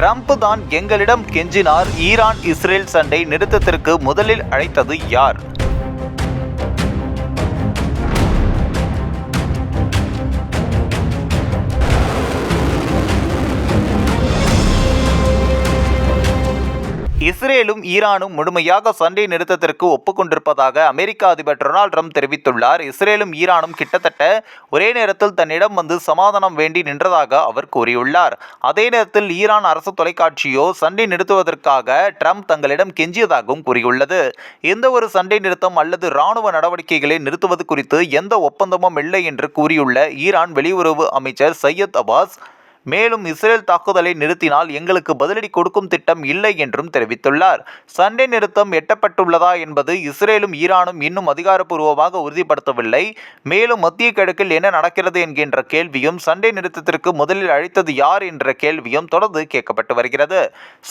Trump தான் எங்களிடம் கெஞ்சினார். Iran Israel சண்டை நிறுத்தத்திற்கு முதலில் அழைத்தது யார்? இஸ்ரேலும் ஈரானும் முழுமையாக சண்டை நிறுத்தத்திற்கு ஒப்புக்கொண்டிருப்பதாக அமெரிக்க அதிபர் டொனால்ட் ட்ரம்ப் தெரிவித்துள்ளார். இஸ்ரேலும் ஈரானும் கிட்டத்தட்ட ஒரே நேரத்தில் தன்னிடம் வந்து சமாதானம் வேண்டி நின்றதாக அவர் கூறியுள்ளார். அதே நேரத்தில் ஈரான் அரசு தொலைக்காட்சியோ சண்டை நிறுத்துவதற்காக ட்ரம்ப் தங்களிடம் கெஞ்சியதாகவும் கூறியுள்ளது. எந்த ஒரு சண்டை நிறுத்தம் அல்லது இராணுவ நடவடிக்கைகளை நிறுத்துவது குறித்து எந்த ஒப்பந்தமும் இல்லை என்று கூறியுள்ள ஈரான் வெளியுறவு அமைச்சர் சையத் அபாஸ் மேலும் இஸ்ரேல் தாக்குதலை நிறுத்தினால் எங்களுக்கு பதிலடி கொடுக்கும் திட்டம் இல்லை என்றும் தெரிவித்துள்ளார். சண்டை நிறுத்தம் எட்டப்பட்டுள்ளதா என்பது இஸ்ரேலும் ஈரானும் இன்னும் அதிகாரப்பூர்வமாக உறுதிப்படுத்தவில்லை. மேலும் மத்திய கிழக்கில் என்ன நடக்கிறது என்கின்ற கேள்வியும் சண்டை நிறுத்தத்திற்கு முதலில் அழைத்தது யார் என்ற கேள்வியும் தொடர்ந்து கேட்கப்பட்டு வருகிறது.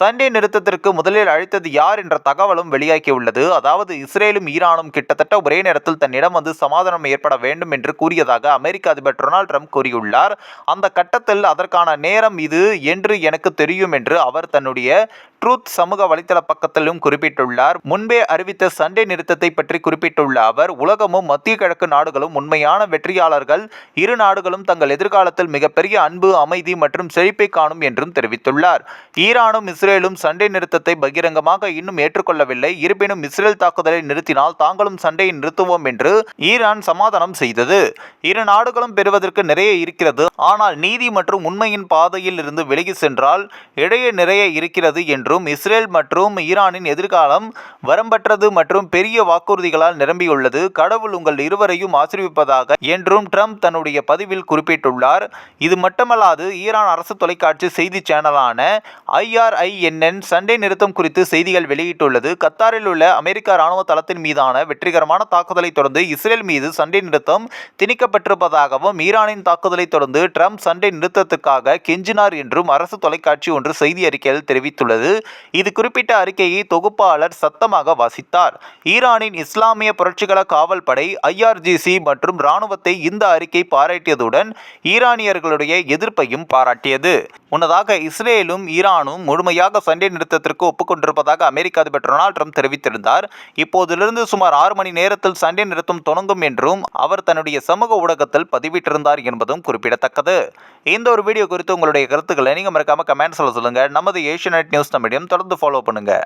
சண்டை நிறுத்தத்திற்கு முதலில் அழைத்தது யார் என்ற தகவலும் வெளியாகியுள்ளது. அதாவது இஸ்ரேலும் ஈரானும் கிட்டத்தட்ட ஒரே நேரத்தில் தன்னிடம் வந்து சமாதானம் ஏற்பட வேண்டும் என்று கூறியதாக அமெரிக்க அதிபர் டொனால்ட் ட்ரம்ப் கூறியுள்ளார். அந்த கட்டத்தில் அதற்கான நேரம் இது என்று எனக்கு தெரியும் என்று அவர் தன்னுடைய ட்ரூத் சமூக வலைத்தள பக்கத்திலும் குறிப்பிட்டுள்ளார். முன்பே அறிவித்த சண்டை நிறுத்தத்தை பற்றி குறிப்பிட்டுள்ள அவர் உலகமும் மத்திய கிழக்கு நாடுகளும் உண்மையான வெற்றியாளர்கள். இரு நாடுகளும் தங்கள் எதிர்காலத்தில் மிகப்பெரிய அன்பு அமைதி மற்றும் செழிப்பை காணும் என்றும் தெரிவித்துள்ளார். ஈரானும் இஸ்ரேலும் சண்டை நிறுத்தத்தை பகிரங்கமாக இன்னும் ஏற்றுக்கொள்ளவில்லை. இருப்பினும் இஸ்ரேல் தாக்குதலை நிறுத்தினால் தாங்களும் சண்டையை நிறுத்துவோம் என்று ஈரான் சமாதானம் செய்தது. இரு நாடுகளும் பெறுவதற்கு நிறைய இருக்கிறது. ஆனால் நீதி மற்றும் உண்மை உண்மையின் பாதையில் இருந்து விலகி சென்றால் இடையே நிறைய இருக்கிறது என்றும் இஸ்ரேல் மற்றும் ஈரானின் எதிர்காலம் வரம்பற்றது மற்றும் பெரிய வாக்குறுதிகளால் நிரம்பியுள்ளது. கடவுள் உங்கள் இருவரையும் ஆசீர்விப்பதாக என்றும் ட்ரம்ப் தன்னுடைய பதிவில் குறிப்பிட்டுள்ளார். இது மட்டுமல்லாது ஈரான் அரசு தொலைக்காட்சி செய்தி சேனலான ஐஆர்ஐஎன்என் சண்டை நிறுத்தம் குறித்து செய்திகள் வெளியிட்டுள்ளது. கத்தாரில் உள்ள அமெரிக்க ராணுவ தளத்தின் மீதான வெற்றிகரமான தாக்குதலை தொடர்ந்து இஸ்ரேல் மீது சண்டை நிறுத்தம் திணிக்கப்பட்டிருப்பதாகவும் ஈரானின் தாக்குதலை தொடர்ந்து ட்ரம்ப் சண்டை நிறுத்தத்துக்காக கெஞ்சினார் என்றும் அரசு தொலைக்காட்சி ஒன்று செய்தி அறிக்கையில் தெரிவித்துள்ளது. இது குறிப்பிட்ட அறிக்கையை தொகுப்பாளர் சத்தமாக வாசித்தார். ஈரானின் இஸ்லாமிய புரட்சிகர காவல் படை ஐஆர்ஜிசி மற்றும் இராணுவத்தை இந்த அறிக்கை பாராட்டியதுடன் ஈரானியர்களுடைய எதிர்ப்பையும் பாராட்டியது. முன்னதாக இஸ்ரேலும் ஈரானும் முழுமையாக சண்டை நிறுத்தத்திற்கு ஒப்புக்கொண்டிருப்பதாக அமெரிக்க அதிபர் டொனால்ட் ட்ரம்ப் தெரிவித்திருந்தார். இப்போதிலிருந்து சுமார் ஆறு மணி நேரத்தில் சண்டை நிறுத்தம் தொடங்கும் என்றும் அவர் தன்னுடைய சமூக ஊடகத்தில் பதிவிட்டிருந்தார் என்பதும் குறிப்பிடத்தக்கது. இந்த ஒரு வீடியோ குறித்து உங்களுடைய கருத்துக்களை நீங்கள் மறக்காம கமெண்ட்ஸில் சொல்லுங்கள் நமது ஏஷியநெட் நியூஸ் மீடியம் தொடர்ந்து ஃபாலோ பண்ணுங்கள்